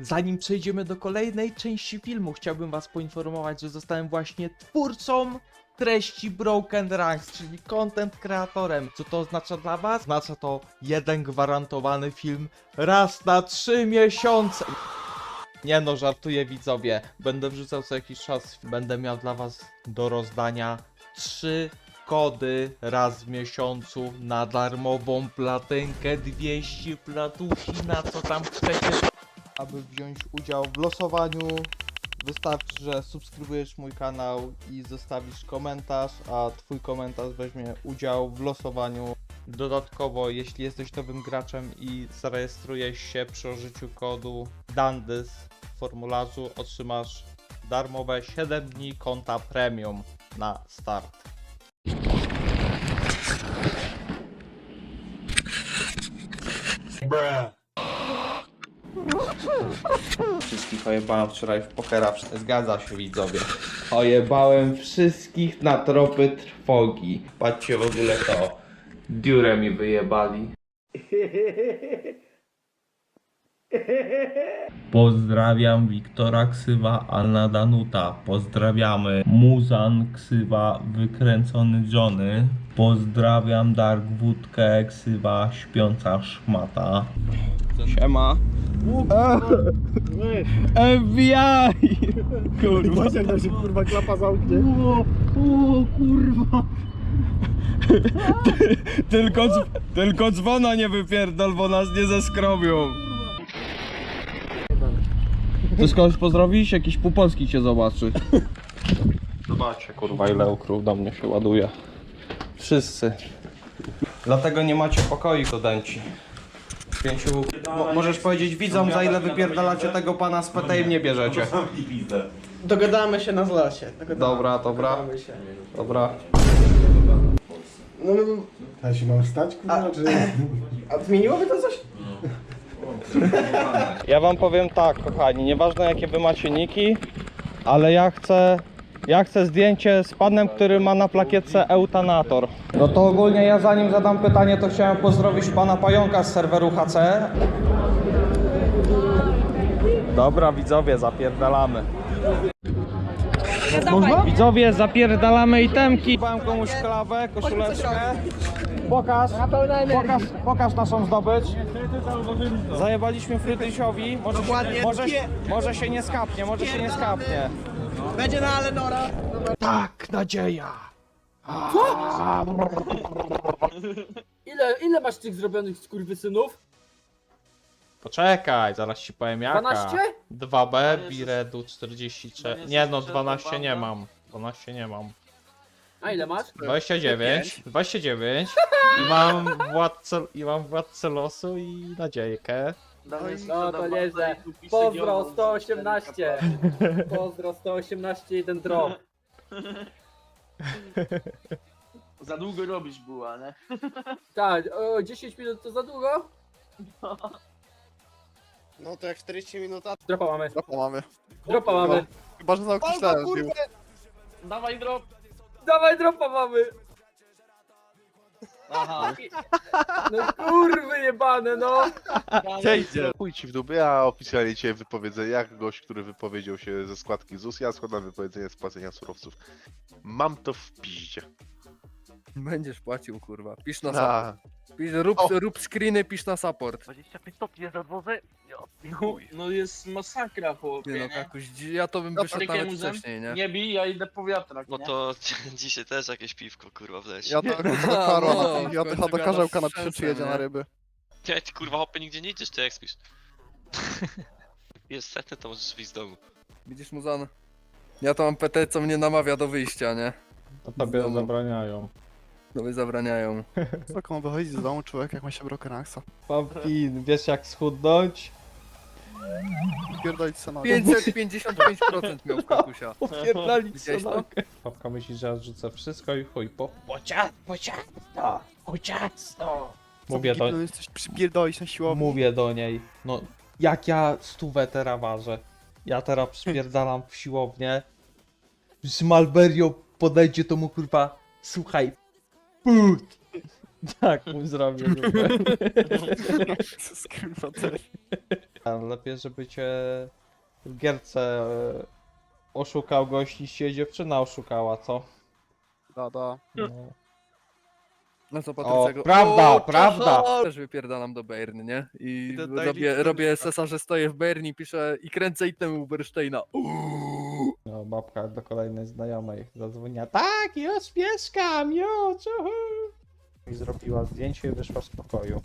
Zanim przejdziemy do kolejnej części filmu, chciałbym was poinformować, że zostałem właśnie twórcą treści Broken Ranks, czyli content kreatorem. Co to oznacza dla was? Oznacza to jeden gwarantowany film raz na trzy miesiące. Nie no, żartuję widzowie. Będę wrzucał co jakiś czas, będę miał dla was do rozdania trzy kody raz w miesiącu na darmową platynkę 200 platusi, na co tam chcecie. Aby wziąć udział w losowaniu, wystarczy, że subskrybujesz mój kanał i zostawisz komentarz, a twój komentarz weźmie udział w losowaniu. Dodatkowo, jeśli jesteś nowym graczem i zarejestrujesz się przy użyciu kodu DANDYS w formularzu, otrzymasz darmowe 7 dni konta premium na start. Wszystkich ojebałem wczoraj w pokera. Zgadza się widzowie. Ojebałem wszystkich na tropy trwogi. Patrzcie w ogóle to. Dziurę mi wyjebali. Pozdrawiam Wiktora Ksywa Anna Danuta. Pozdrawiamy Muzan Ksywa Wykręcony Johnny. Pozdrawiam Dark Wódkę Ksywa Śpiąca Szmata. Siema. FBI! Kurwa. jak tam się kurwa klapa zamknie. Tylko, dz- tylko dzwona nie wypierdol, bo nas nie zeskrobią. Ty skądś pozdrowisz? Jakiś Pupolski cię zobaczy. Zobaczcie kurwa ile ukrył do mnie się ładuje. Wszyscy. Dlatego nie macie pokoju studenci. Pięciu... Mo- możesz powiedzieć widzom za ile wypierdalacie tego pana z PT i mnie bierzecie. Dogadamy się na zlasie. Dogadamy. Dobra, dobra, Dogadamy się. dobra. No, no, no. A się mam stać, kurwa, czy... A zmieniłoby to coś? Ja wam powiem tak, kochani, nieważne jakie wy macie niki, ale ja chcę, ja chcę zdjęcie z panem, który ma na plakietce Eutanator. No to ogólnie ja zanim zadam pytanie, to chciałem pozdrowić pana Pająka z serweru HC. Dobra, widzowie, zapierdalamy. Można? Widzowie, zapierdalamy itemki. Dałem komuś klawę, koszuleczkę. Pokaż, pokaż, pokaż naszą zdobycz. Zajebaliśmy Frytysiowi. Może, się, może, może się nie skapnie, może się nie skapnie. Będzie na Alenora. Tak, nadzieja. Ile, ile masz tych zrobionych skurwysynów? Poczekaj, zaraz ci powiem jaka. 12? 2B, Biredu 43. Nie no, 12 nie mam. 12 nie mam. A ile masz? 29, 29 i mam władcę, i mam władcę losu i nadziejkę. No to nieźle. Pozdro 118. Pozdro 118 jeden drop. Za długo robisz była, nie? Tak, o, 10 minut to za długo? No to jak 40 minut, a Dropa mamy. trochę mamy. Dropa mamy. Chyba, że bił. Dawaj drop! Dawaj dropa mamy. Aha, No kurwy jebane no. Chuj ci w dupę, ja oficjalnie cię wypowiedzę jak gość, który wypowiedział się ze składki ZUS, ja składam wypowiedzenie z płacenia surowców. Mam to w piździe. Będziesz płacił, kurwa. Pisz na support. A, Pisz, rób, O. rób screeny, pisz na support. 25 stopni jest nadwozę? No jest masakra, chłopie, Nie no, nie? kakuś, dzi- ja to bym No, wyszedł nawet wcześniej, nie? Nie bij, ja idę po wiatrak, No nie? to dzisiaj też jakieś piwko kurwa wleci. Ja to do no, ja w to do gadasz karzełka na trzy przyjedzie nie? na ryby. Nie, ty kurwa hopy nigdzie nie idziesz, ty jak spisz. Jest setny, to możesz wyjść z domu. Widzisz, Muzan? Ja to mam PT, co mnie namawia do wyjścia, nie? To tobie Znowu. zabraniają. No wy zabraniają. Co on wychodzi z domu, człowiek, jak ma się Brokenaxa? Pampin, wiesz jak schudnąć? Pierdolić se nogę. 555% miał w kakusia. Opierdalić Widziałeś to? Papka myśli, że ja rzucę wszystko i chuj, po... Pocia, pociasto, pociasto. Mówię do, No jesteś przypierdolić na siłowni. mówię do niej, no jak ja stówę teraz ważę. Ja teraz przypierdalam w siłownię. Z Malberio podejdzie to mu kurwa, słuchaj, put, Tak, mu zrobię zupę. Z kurwa też. A Lepiej, żeby cię w gierce e, oszukał gość niż cię dziewczyna oszukała, co? Da, da. No. No to O, Patrycego. prawda, prawda. Też wypierdalam do Berny, nie? I Idę robię, robię sesa, że stoję w Berni, piszę i kręcę item Ubersteina. Uuu. No, babka do kolejnej znajomej zadzwoniła. Tak, już mieszkam, już! uhu. I zrobiła zdjęcie i wyszła z pokoju.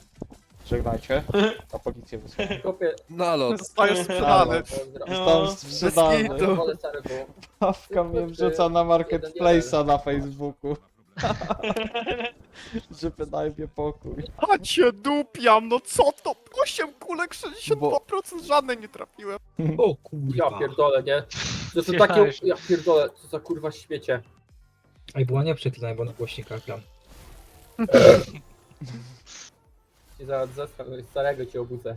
Żegnajcie. A policję wysłała. Kopie. Nalot. Zostajesz sprzedany. Zostałem sprzedany. Wolę. Babka mnie wrzuca na marketplace'a na Facebooku. Żeby daj mnie pokój. A cię dupiam, no co to? 8 kulek, 62% żadnej nie trafiłem. O Ja kurwa. pierdolę, nie? To są takie... Ja pierdolę, co za kurwa śmiecie. Ej, była nie przeklinaj, bo na głośnikach gram. Ci zaraz za starego cię obudzę.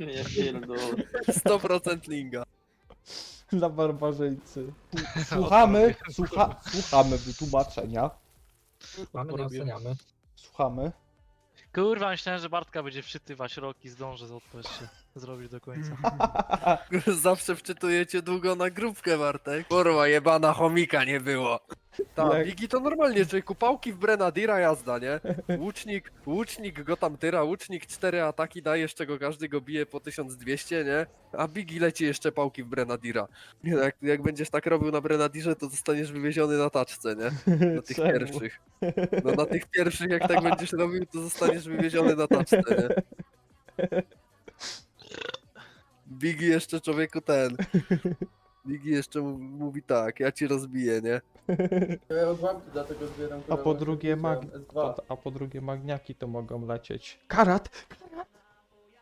Nie pierdolę. 100% linga. Dla barbarzyńcy. Słuchamy, słucha, słuchamy wytłumaczenia. Mamy, nie oceniamy. Słuchamy. Kurwa, myślałem, że Bartka będzie wczytywać rok i zdąży za odpowiedź się zrobić do końca. Zawsze wczytujecie długo na grupkę, Bartek. Kurwa, jebana chomika nie było. Tak, Jak- Bigi to normalnie, czyli kupałki w Brenadira jazda, nie? Łucznik, łucznik go tam tyra, łucznik cztery ataki daje, z czego każdy go bije po 1200, nie? A Bigi leci jeszcze pałki w Brenadira. Nie, no, jak, jak będziesz tak robił na Brenadirze, to zostaniesz wywieziony na taczce, nie? Na tych Czemu? pierwszych. No na tych pierwszych, jak tak będziesz robił, to zostaniesz wywieziony na taczce, nie? Bigi jeszcze człowieku ten. Bigi jeszcze mówi tak, ja ci rozbiję, nie? Ja odłamki dlatego zbieram A po drugie mag... S2. A po drugie magniaki to mogą lecieć. Karat! Karat!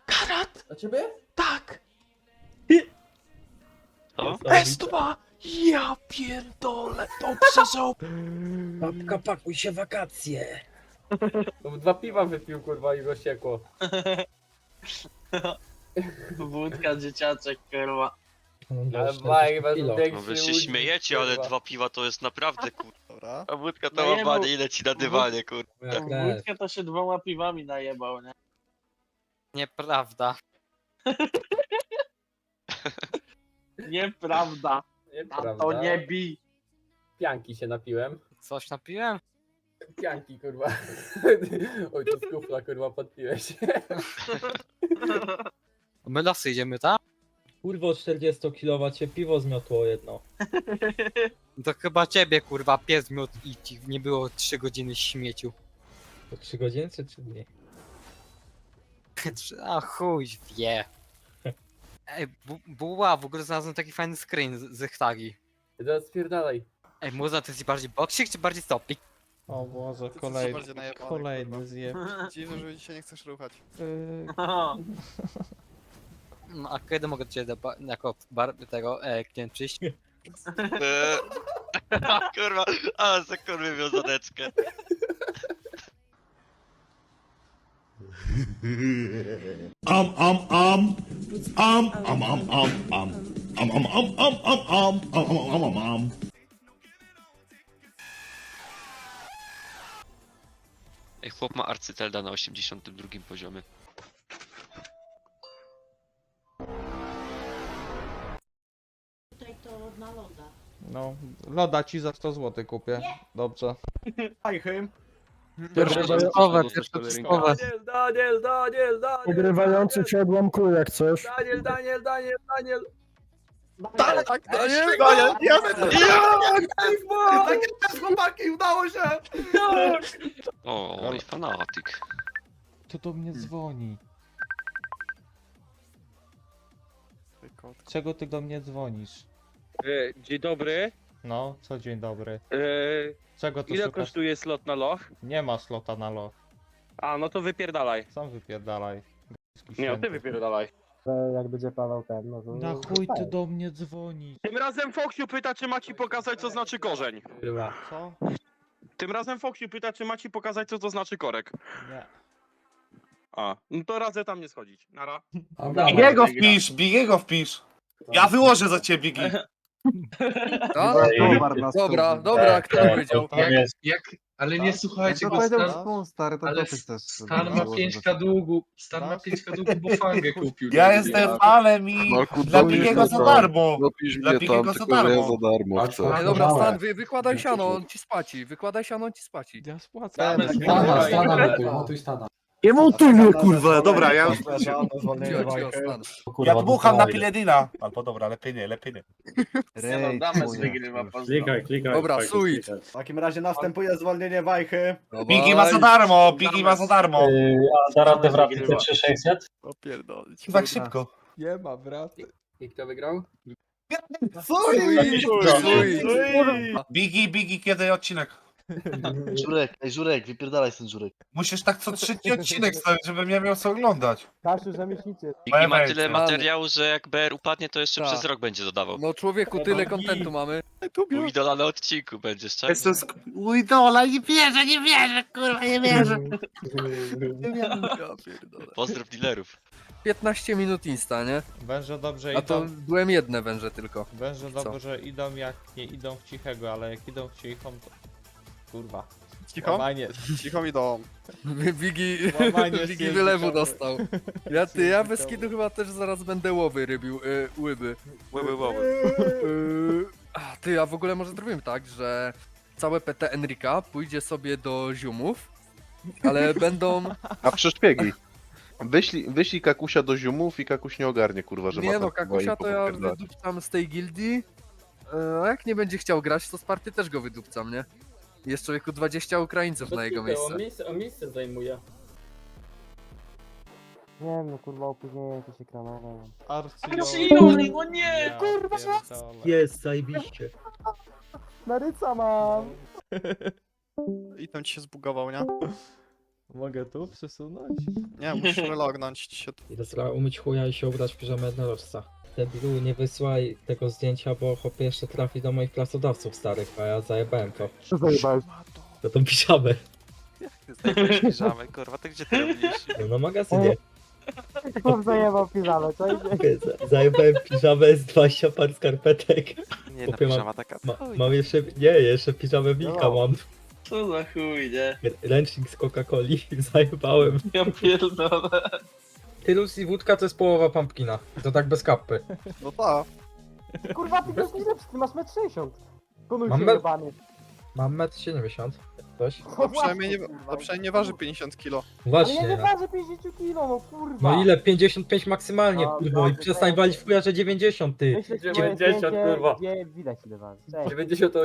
Karat! A ciebie? Tak! O? S2! Ja pierdolę! Dobrze, że... Babka, pakuj się wakacje. Dwa piwa wypił kurwa i go siekło. Wódka, dzieciaczek, kurwa. No, Ale dobra, Mike 40 bez kilo. większy No wy się śmiejecie, ale kurwa. dwa piwa to jest naprawdę kur... Dobra. A wódka to No nie, łamanie bo- ile ci na dywanie, kur... Moja krew. Wódkę to się dwoma piwami najebał, nie? Nieprawda. Nieprawda. A Nieprawda. to nie bij. Pianki się napiłem. Coś napiłem? Pianki kurwa. Oj, to z kufla kurwa podpiłeś. My losy idziemy, tak? Kurwo 40 kilowa cię piwo zmiotło jedno. To chyba ciebie, kurwa, pies miód i ci nie było 3 godziny śmieciu. To 3 godziny czy 3 dni? A chuj wie. Ej, bu- buła, w ogóle znalazłem taki fajny screen z, z hektagi. Teraz spierdalaj. Ej, muza, to jest bardziej boksik czy bardziej stopik? O Boże, Ty kolejny, jesteś bardziej najebany, kolejny zjeb. Dziwne, że dzisiaj nie chcesz ruchać. Yy, No, a kiedy mogę do ciebie do ba- jako bar tego e, klient przyjść? Eee, Kurwa, ale za kurwy wiązaneczkę. Um, um, um. Um, um, um, um, um. Um, um, um, um, um, um. Um, um, um, um, um. Ej, chłop ma arcytelda na 82 poziomie. Na loda. no, loda ci za 100 zł kupię. Dobrze. Pierwsze testowe, pierwsze testowe. Daniel, Daniel, Daniel, Daniel. Ogrywający cię odłamkuje jak coś. Daniel, Daniel, Daniel, Daniel. Tak, tak, Daniel, Daniel, nie Tak jest, chłopaki, udało się! O, i fanatyk. To do mnie dzwoni. Czego ty do mnie dzwonisz? Dzień dobry. No, co dzień dobry. Eee, Czego tu ile szukasz? kosztuje slot na loch? Nie ma slota na loch. A, no to wypierdalaj. Sam wypierdalaj. Nie, no święty. ty wypierdalaj. Jak będzie padał ten, no to... Na chuj ty do mnie dzwonisz. Tym razem Foxiu pyta, czy ma ci pokazać, co znaczy korzeń. Co? Tym razem Foxiu pyta, czy ma ci pokazać, co to znaczy korek. Nie. A, no to radzę tam nie schodzić. Nara. Bigiego wpisz, Bigiego wpisz. Ja wyłożę za ciebie, Bigi. A? Dobra, dobra, kto powiedział? Jak, ale nie słuchajcie, bo Stan, stary, to ale Stan ma 5k długu, Stan ma 5k długu, bo fangę kupił. Ja jestem fanem i dla Bigiego za darmo. Dla Bigiego za darmo. darmo Ej, dobra, Stan, wy, wykładaj siano, on ci spaci. Wykładaj siano, on ci spaci. Ja spłacam. Stana, stana stana. Mnie, dobra, już... Cio, cio, Stan. Ja dmucham na Piledina. Albo dobra, lepiej nie, lepiej nie. Wygrywa, Klikaj, klikaj. Dobra, switch. W takim razie następuje zwolnienie Wajchy. Bigi ma za darmo, Bigi ma za darmo. Da radę wracać te 3600? Opierdolić. Tak szybko. Nie ma, brat. I kto wygrał? Switch. Bigi, Bigi, kiedy odcinek? Żurek, ej Żurek, wypierdalaj ten Żurek. Musisz tak co trzeci odcinek stawić, żebym ja miał co oglądać. Kasiu, zamieśnicie. Bigi ma tyle materiału, że jak BR upadnie, to jeszcze Tak. przez rok będzie dodawał. No człowieku, tyle kontentu mamy. U idola na odcinku będziesz, czekaj. Jestem sk... Mój dola, nie wierzę, nie wierzę, kurwa, nie wierzę. Ja pierdolę. Pozdrow dealerów. 15 minut insta, nie? Węże dobrze A to idą. byłem jedne węże tylko. Węże dobrze idą jak nie idą w cichego, ale jak idą w cichą to... Kurwa. Cicho? Łamanie. Cicho mi do... Bigi, Łamanie Bigi stwierdzone. wylewu dostał. Ja, ty, ja bez kidu chyba też zaraz będę łowy rybił, y, łyby. Łyby, łyby. Y, a, ty, a w ogóle może zrobimy tak, że całe PT Enrika pójdzie sobie do ziumów, ale będą... A przeszpiegi. Wyślij, wyślij Kakusia do ziumów i Kakuś nie ogarnie, kurwa, że ma Nie no, chyba Kakusia to ja wydupcam z tej gildii, y, a jak nie będzie chciał grać, to z party też go wydupcam, nie? Jest człowieku 20 Ukraińców na jego miejsce. miejsce, on miejsce zajmuje. Nie wiem, no kurwa, opóźnienie to się kranowe. Arcyjony, no nie, kurwa! Jest, zajebiście. Naryca mam! I tam ci się zbugował, nie? Mogę tu przesunąć? Nie, musisz relognąć ci się. Idę trzeba umyć chuja i się ubrać w piżamę jednorożca. Debilu, nie wysyłaj tego zdjęcia, bo chłopie jeszcze trafi do moich pracodawców starych, a ja zajebałem to. Co zajebałeś? To tą piżamę. piżamę, kurwa, ty gdzie ty robisz? No na magazynie. Chłop zajebał piżamę, co idzie? Z- Zajebałem piżamę z 20 par skarpetek. Nie, Chłopie, mam- taka Ma, mam jeszcze, nie, jeszcze piżamę Wilka No. mam. Co za chuj, nie? R- Ręcznik z Coca-Coli, zajebałem. Ja pierdolę. Tylus i wódka to jest połowa pumpkina. To tak bez kapy. No tak. Kurwa, ty jesteś lepszy, ty masz 1,60 m. Konuj Mam się me- jebany. Mam 1,70 m. Ktoś? To przynajmniej nie, to przynajmniej nie waży 50 kilo. Ale ja Właśnie. nie No. ważę 50 kg, no kurwa. no ile? 55 maksymalnie, No, kurwa. I dobrze, przestań walić w że 90 ty. Myślę, że 90, moje kurwa. zdjęcie, Gdzie widać ile waży. Cześć. 90 to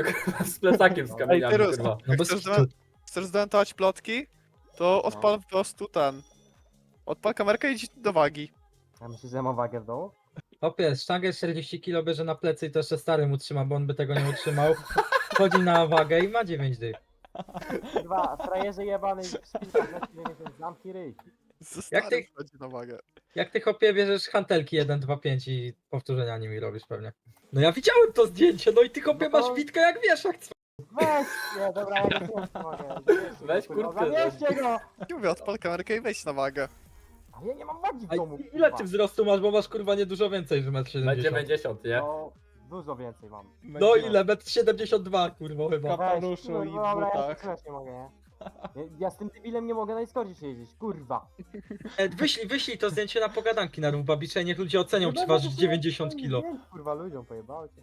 z plecakiem z kamieniami, Tyrus, kurwa. No Jak bez chcesz, kitu. chcesz zdementować plotki, to odpal po prostu ten. Odpal kamerkę i idź do wagi. Ja myślę, że ja mam wagę w domu. Opie, sztangę 40 kg bierze na plecy i to jeszcze starym utrzyma, bo on by tego nie utrzymał. Chodzi na wagę i ma 9 dych. Kurwa, frajerze jebany i w szpilkach na 90, zamknij ryj. Z Jak starym ty- wchodzi na wagę. Jak ty chopie bierzesz hantelki 1, 2, 5 i powtórzenia nimi robisz pewnie. No ja widziałem to zdjęcie, no i ty chopie No masz witkę jak wieszak. Weź! Nie, dobra, ja nie wiem, co mogę. Weź kurwa, kurtkę, Zabierzcie go! Nie mówię, odpal kamerkę i wejdź na wagę. Ale ja nie mam wagi w A domu. ile kurwa. ty wzrostu masz, bo masz kurwa nie dużo więcej, że 1,70 m. 90, nie? No, dużo więcej mam. No ile? 1,72 m kurwa chyba. Kapeluszu Weź, i w dobra, ja butach. też nie mogę, nie? Ja, ja z tym debilem nie mogę na Discordzie jeździć, kurwa. E, Wyślij, wyślij to zdjęcie na pogadanki na Rubabicze, niech ludzie ocenią, czy No, ważysz no, 90 no, kilo. nie, Kurwa, ludziom pojebało cię.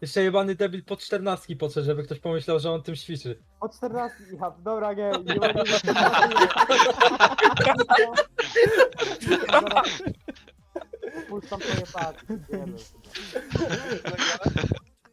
Jeszcze jebany debil po 14 potrze, żeby ktoś pomyślał, że on tym ćwiczy. Od 14, ja, dobra, nie, nie mogę Puszczam twoje.